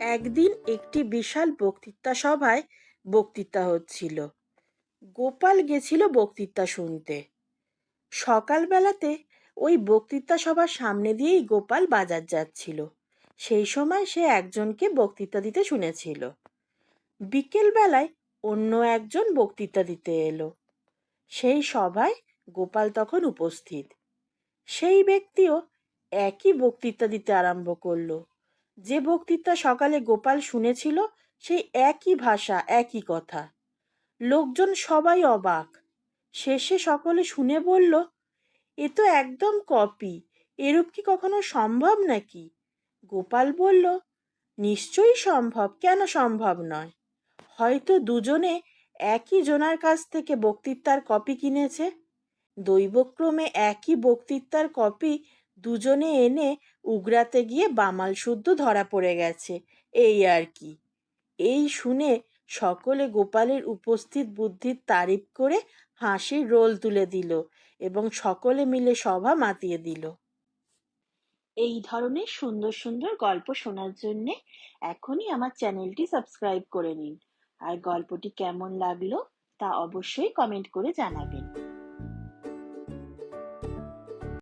একদিন একটি বিশাল বক্তৃতা সভায় বক্তৃতা হচ্ছিল। গোপাল গেছিল বক্তৃতা শুনতে। সকালবেলাতে ওই বক্তৃতা সভার সামনে দিয়েই গোপাল বাজার যাচ্ছিল। সেই সময় সে একজনকে বক্তৃতা দিতে শুনেছিল। বিকেলবেলায় অন্য একজন বক্তৃতা দিতে এলো। সেই সভায় গোপাল তখন উপস্থিত। সেই ব্যক্তিও একই বক্তৃতা দিতে আরম্ভ করল। যে বক্তৃতা সকালে গোপাল শুনেছিল, সেই একই ভাষা, একই কথা। লোকজন সবাই অবাক। শেষে সকলে শুনে বলল, এ তো একদম কপি এরূপ কি কখনো সম্ভব নাকি? গোপাল বলল, নিশ্চয়ই সম্ভব, কেন সম্ভব নয়? হয়তো দুজনে একই জনার কাছ থেকে বক্তৃতার কপি কিনেছে। দৈবক্রমে একই বক্তৃতার কপি দুজনে এনে উগরাতে গিয়ে বামাল শুদ্ধ ধরা পড়ে গেছে, এই আর কি। এই শুনে সকলে গোপালের উপস্থিত বুদ্ধির তারিফ করে হাসির রোল তুলে দিল এবং সকলে মিলে সভা মাতিয়ে দিল। এই ধরনের সুন্দর সুন্দর গল্প শোনার জন্যে এখনই আমার চ্যানেলটি সাবস্ক্রাইব করে নিন। আর গল্পটি কেমন লাগল তা অবশ্যই কমেন্ট করে জানাবেন।